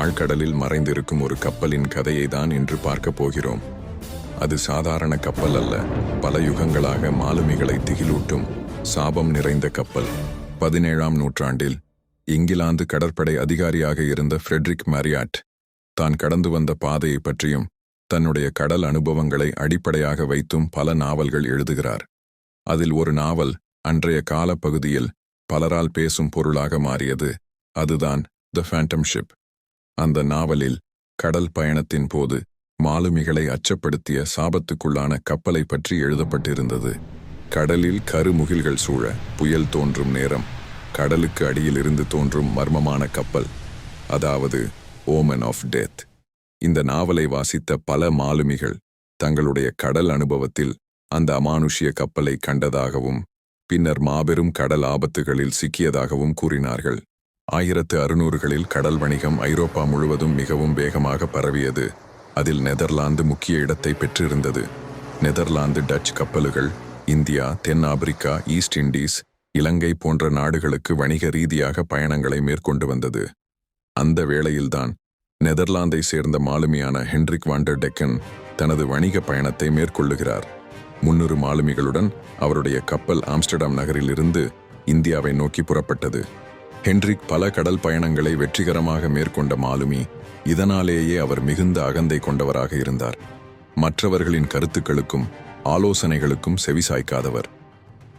ஆழ்கடலில் மறைந்திருக்கும் ஒரு கப்பலின் கதையை தான் இன்று பார்க்கப் போகிறோம். அது சாதாரண கப்பல் அல்ல பல யுகங்களாக மாலுமிகளை திகிலூட்டும் சாபம் நிறைந்த கப்பல். பதினேழாம் நூற்றாண்டில் இங்கிலாந்து கடற்படை அதிகாரியாக இருந்த ஃப்ரெட்ரிக் மேரியாட் தான் கடந்து வந்த பாதையை பற்றியும் தன்னுடைய கடல் அனுபவங்களை அடிப்படையாக வைத்தும் பல நாவல்கள் எழுதுகிறார். அதில் ஒரு நாவல் அன்றைய காலப்பகுதியில் பலரால் பேசும் பொருளாக மாறியது அதுதான் த ஃபேண்டம் ஷிப் அந்த நாவலில் கடல் பயணத்தின் போது மாலுமிகளை அச்சப்படுத்திய சாபத்துக்குள்ளான கப்பலை பற்றி எழுதப்பட்டிருந்தது. கடலில் கருமுகில்கள் சூழ புயல் தோன்றும் நேரம் கடலுக்கு அடியில் இருந்து தோன்றும் மர்மமான கப்பல் அதாவது ஓமன் ஆஃப் டெத் இந்த நாவலை வாசித்த பல மாலுமிகள் தங்களுடைய கடல் அனுபவத்தில் அந்த அமானுஷ்ய கப்பலை கண்டதாகவும் பின்னர் மாபெரும் கடல் ஆபத்துகளில் சிக்கியதாகவும் கூறினார்கள். ஆயிரத்து அறுநூறுகளில் கடல் வணிகம் ஐரோப்பா முழுவதும் மிகவும் வேகமாக பரவியது. அதில் நெதர்லாந்து முக்கிய இடத்தை பெற்றிருந்தது. நெதர்லாந்து டச் கப்பல்கள் இந்தியா தென் ஆப்பிரிக்கா ஈஸ்ட் இண்டீஸ் இலங்கை போன்ற நாடுகளுக்கு வணிக ரீதியாக பயணங்களை மேற்கொண்டு வந்தது. அந்த வேளையில்தான் நெதர்லாந்தை சேர்ந்த மாலுமியான ஹென்ரிக் வாண்டர் டெக்கன் தனது வணிக பயணத்தை மேற்கொள்ளுகிறார். முன்னூறு மாலுமிகளுடன் அவருடைய கப்பல் ஆம்ஸ்டர்டாம் நகரிலிருந்து இந்தியாவை நோக்கி புறப்பட்டது. ஹென்ரிக் பல கடல் பயணங்களை வெற்றிகரமாக மேற்கொண்ட மாலுமி இதனாலேயே அவர் மிகுந்த அகந்தை கொண்டவராக இருந்தார். மற்றவர்களின் கருத்துக்களுக்கும் ஆலோசனைகளுக்கும் செவிசாய்க்காதவர்.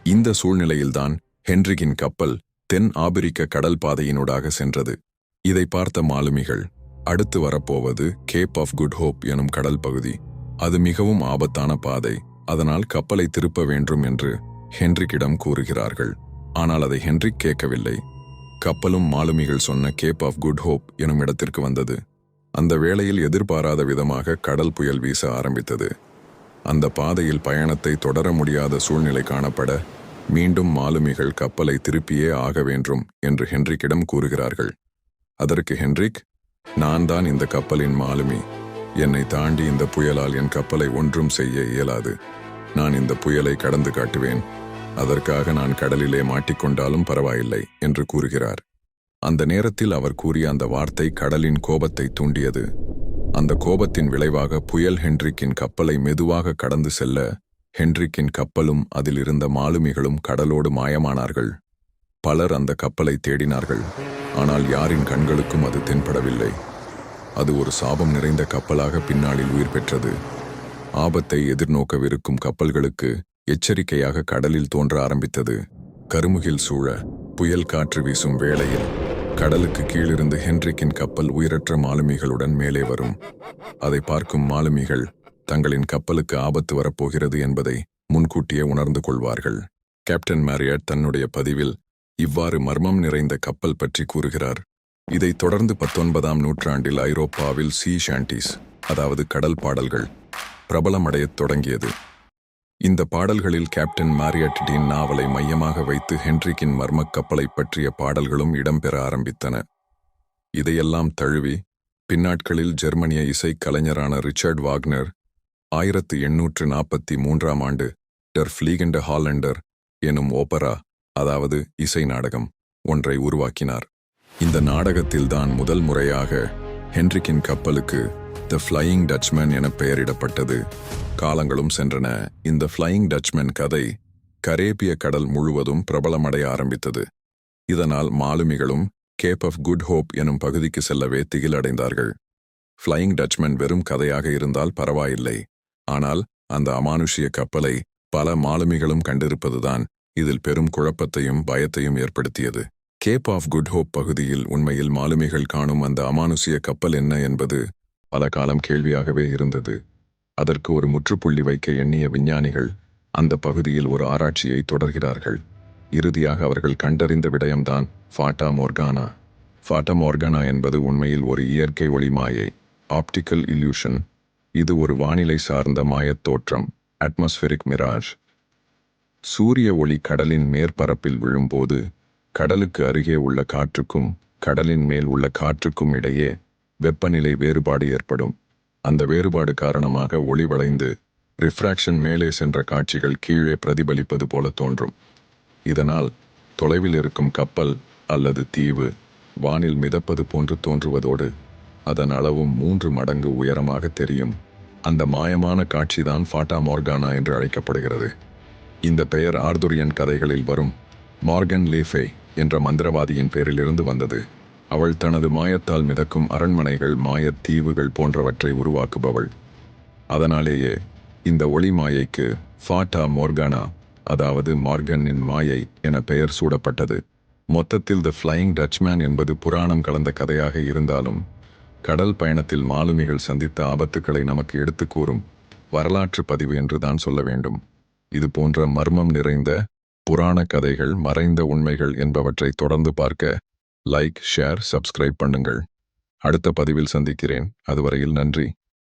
இந்த சூழ்நிலையில்தான் ஹென்றிக்கின் கப்பல் தென் ஆபிரிக்க கடல் பாதையினூடாக சென்றது. இதை பார்த்த மாலுமிகள் அடுத்து வரப்போவது கேப் ஆஃப் குட் ஹோப் எனும் கடல் பகுதி. அது மிகவும் ஆபத்தான பாதை அதனால் கப்பலை திருப்ப வேண்டும் என்று ஹென்ரிக்கிடம் கூறுகிறார்கள். ஆனால் அதை ஹென்ரிக் கேட்கவில்லை. கப்பலும் மாலுமிகள் சொன்ன கேப் ஆஃப் குட் ஹோப் எனும் இடத்திற்கு வந்தது. அந்த வேளையில் எதிர்பாராத விதமாக கடல் புயல் வீச ஆரம்பித்தது. அந்த பாதையில் பயணத்தை தொடர முடியாத சூழ்நிலை காணப்பட மீண்டும் மாலுமிகள் கப்பலை திருப்பியே ஆக வேண்டும் என்று ஹென்ரிக்கிடம் கூறுகிறார்கள். அதற்கு ஹென்ரிக் நான் தான் இந்த கப்பலின் மாலுமி. என்னை தாண்டி இந்த புயலால் என் கப்பலை ஒன்றும் செய்ய இயலாது. நான் இந்த புயலை கடந்து காட்டுவேன். அதற்காக நான் கடலிலே மாட்டிக்கொண்டாலும் பரவாயில்லை என்று கூறுகிறார். அந்த நேரத்தில் அவர் கூறிய அந்த வார்த்தை கடலின் கோபத்தை தூண்டியது. அந்த கோபத்தின் விளைவாக புயல் ஹென்ரிக்கின் கப்பலை மெதுவாக கடந்து செல்ல ஹென்ரிக்கின் கப்பலும் அதில் இருந்த மாலுமிகளும் கடலோடு மாயமானார்கள். பலர் அந்த கப்பலை தேடினார்கள். ஆனால் யாரின் கண்களுக்கும் அது தென்படவில்லை. அது ஒரு சாபம் நிறைந்த கப்பலாக பின்னாளில் உயிர் பெற்றது. ஆபத்தை எதிர்நோக்கவிருக்கும் கப்பல்களுக்கு எச்சரிக்கையாக கடலில் தோன்ற ஆரம்பித்தது. கருமுகில் சூழ புயல் காற்று வீசும் வேளையில் கடலுக்கு கீழிருந்து ஹென்ரிக்கின் கப்பல் உயிரற்ற மாலுமிகளுடன் மேலே வரும். அதை பார்க்கும் மாலுமிகள் தங்களின் கப்பலுக்கு ஆபத்து வரப்போகிறது என்பதை முன்கூட்டியே உணர்ந்து கொள்வார்கள். கேப்டன் மேரியட் தன்னுடைய பதிவில் இவ்வாறு மர்மம் நிறைந்த கப்பல் பற்றி கூறுகிறார். இதைத் தொடர்ந்து பத்தொன்பதாம் நூற்றாண்டில் ஐரோப்பாவில் சீ ஷாண்டிஸ் அதாவது கடல் பாடல்கள் பிரபலமடையத் தொடங்கியது. இந்த பாடல்களில் கேப்டன் மாரியட்டின் நாவலை மையமாக வைத்து ஹென்ரிக்கின் மர்மக் கப்பலை பற்றிய பாடல்களும் இடம்பெற ஆரம்பித்தன. இதையெல்லாம் தழுவி பின்னாட்களில் ஜெர்மனிய இசைக் கலைஞரான ரிச்சர்ட் வாக்னர் ஆயிரத்து எண்ணூற்று நாற்பத்தி மூன்றாம் ஆண்டு டர் ஃப்ளீகண்ட ஹாலண்டர் எனும் ஓபரா அதாவது இசை நாடகம் ஒன்றை உருவாக்கினார். இந்த நாடகத்தில்தான் முதல் முறையாக ஹென்ரிக்கின் கப்பலுக்கு த ஃப்ளையிங் டச்மேன் என பெயரிடப்பட்டது. காலங்களும் சென்றன. இந்த ஃப்ளையிங் டச்மேன் கதை கரேபிய கடல் முழுவதும் பிரபலமடைய ஆரம்பித்தது. இதனால் மாலுமிகளும் கேப் ஆஃப் குட் ஹோப் எனும் பகுதிக்கு செல்லவே திகிலடைந்தார்கள். ஃப்ளையிங் டச்மேன் வெறும் கதையாக இருந்தால் பரவாயில்லை. ஆனால் அந்த அமானுஷ்ய கப்பலை பல மாலுமிகளும் கண்டிருப்பதுதான் இதில் பெரும் குழப்பத்தையும் பயத்தையும் ஏற்படுத்தியது. கேப் ஆஃப் குட் ஹோப் பகுதியில் உண்மையில் மாலுமிகள் காணும் அந்த அமானுஷிய கப்பல் என்ன என்பது பல காலம் கேள்வியாகவே இருந்தது. அதற்கு ஒரு முற்றுப்புள்ளி வைக்க எண்ணிய விஞ்ஞானிகள் அந்த பகுதியில் ஒரு ஆராய்ச்சியை தொடர்கிறார்கள். இறுதியாக அவர்கள் கண்டறிந்த விடயம்தான் ஃபாட்டா மோர்கானா ஃபாட்டா மோர்கானா என்பது உண்மையில் ஒரு இயற்கை ஒளி மாயை ஆப்டிக்கல் இல்யூஷன் இது ஒரு வானிலை சார்ந்த மாயத் தோற்றம் அட்மாஸ்பெரிக் மிராஜ் சூரிய ஒளி கடலின் மேற்பரப்பில் விழும்போது கடலுக்கு அருகே உள்ள காற்றுக்கும் கடலின் மேல் உள்ள காற்றுக்கும் இடையே வெப்பநிலை வேறுபாடு ஏற்படும். அந்த வேறுபாடு காரணமாக ஒளி வளைந்து ரிஃப்ராக்ஷன் மேலே சென்ற காட்சிகள் கீழே பிரதிபலிப்பது போல தோன்றும். இதனால் தொலைவில் இருக்கும் கப்பல் அல்லது தீவு வானில் மிதப்பது போன்று தோன்றுவதோடு அதன் அளவும் மூன்று மடங்கு உயரமாக தெரியும். அந்த மாயமான காட்சிதான் ஃபாட்டா மோர்கானா என்று அழைக்கப்படுகிறது. இந்த பெயர் ஆர்துரியன் கதைகளில் வரும் மார்கன் லீஃபே என்ற மந்திரவாதியின் பேரிலிருந்து வந்தது. அவள் தனது மாயத்தால் மிதக்கும் அரண்மனைகள் மாயத் தீவுகள் போன்றவற்றை உருவாக்குபவள். அதனாலேயே இந்த ஒளி மாயைக்கு ஃபாட்டா மோர்கானா அதாவது மார்கனின் மாயை என பெயர் சூடப்பட்டது. மொத்தத்தில் த ஃப்ளையிங் டச்மேன் என்பது புராணம் கலந்த கதையாக இருந்தாலும் கடல் பயணத்தில் மாலுமிகள் சந்தித்த ஆபத்துக்களை நமக்கு எடுத்து கூறும் வரலாற்று பதிவு என்று தான் சொல்ல வேண்டும். இது போன்ற மர்மம் நிறைந்த புராண கதைகள் மறைந்த உண்மைகள் என்பவற்றை தொடர்ந்து பார்க்க லைக் ஷேர் சப்ஸ்கிரைப் பண்ணுங்கள். அடுத்த பதிவில் சந்திக்கிறேன். அதுவரையில் நன்றி.